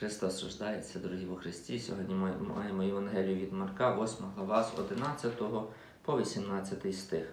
Христос рождається, дорогі во Христі. Сьогодні ми маємо Євангелію від Марка, 8 глава з 11 по 18 стих.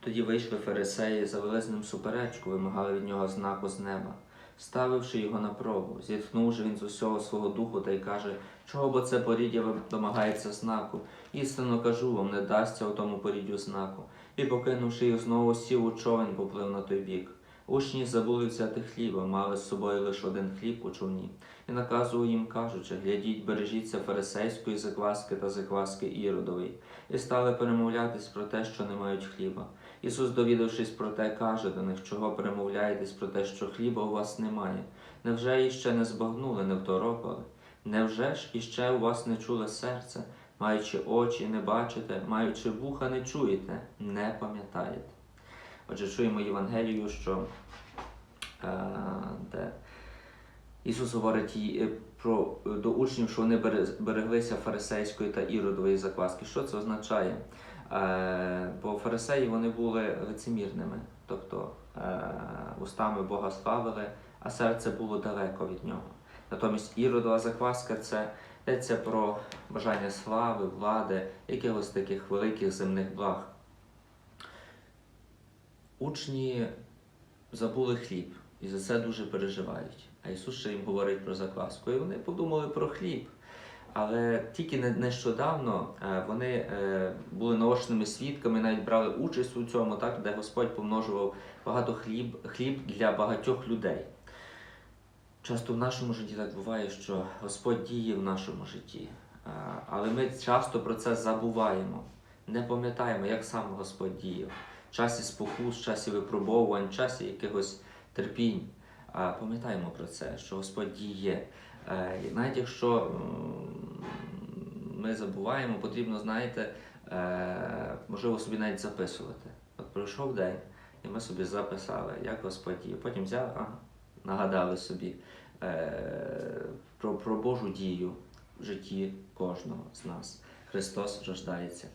Тоді вийшли фарисеї, завели з ним суперечку, вимагали від нього знаку з неба. Ставивши його на пробу, зітхнувши він з усього свого духу та й каже, чого бо це поріддя домагається знаку? Істинно кажу вам, не дасться у тому поріддю знаку. І покинувши їх, знову сів у човен, поплив на той бік. Учні забули взяти хліба, мали з собою лише один хліб у човні, і наказував їм, кажучи, глядіть, бережіться фарисейської закваски та закваски Іродової, і стали перемовлятись про те, що не мають хліба. Ісус, довідавшись про те, каже до них, чого перемовляєтесь про те, що хліба у вас немає. Невже іще не збагнули, не второпали? Невже ж іще у вас не чуле серце, маючи очі, не бачите, маючи вуха, не чуєте, не пам'ятаєте? Отже, чуємо Євангелію, що е, де Ісус говорить е, про, до учнів, що вони береглися фарисейської та іродової закваски. Що це означає? Е, бо фарисеї вони були лицемірними, тобто е, устами Бога славили, а серце було далеко від нього. Натомість іродова закваска це йдеться про бажання слави, влади, якихось таких великих земних благ. Учні забули хліб і за це дуже переживають. А Ісус ще їм говорить про закваску. І вони подумали про хліб. Але тільки нещодавно е, вони е, були наочними свідками, навіть брали участь у цьому, так, де Господь помножував багато хліб, хліб для багатьох людей. Часто в нашому житті так буває, що Господь діє в нашому житті, Е, але ми часто про це забуваємо, не пам'ятаємо, як саме Господь діяв. Часі спокус, часі випробовувань, часі якихось терпінь. А Пам'ятаємо про це, що Господь діє. Е, Навіть якщо ми забуваємо, потрібно, знаєте, е, можливо, собі навіть записувати. От пройшов день, і ми собі записали, як Господь діє. Потім взяли, ага, нагадали собі е, про, про Божу дію в житті кожного з нас. Христос рождається.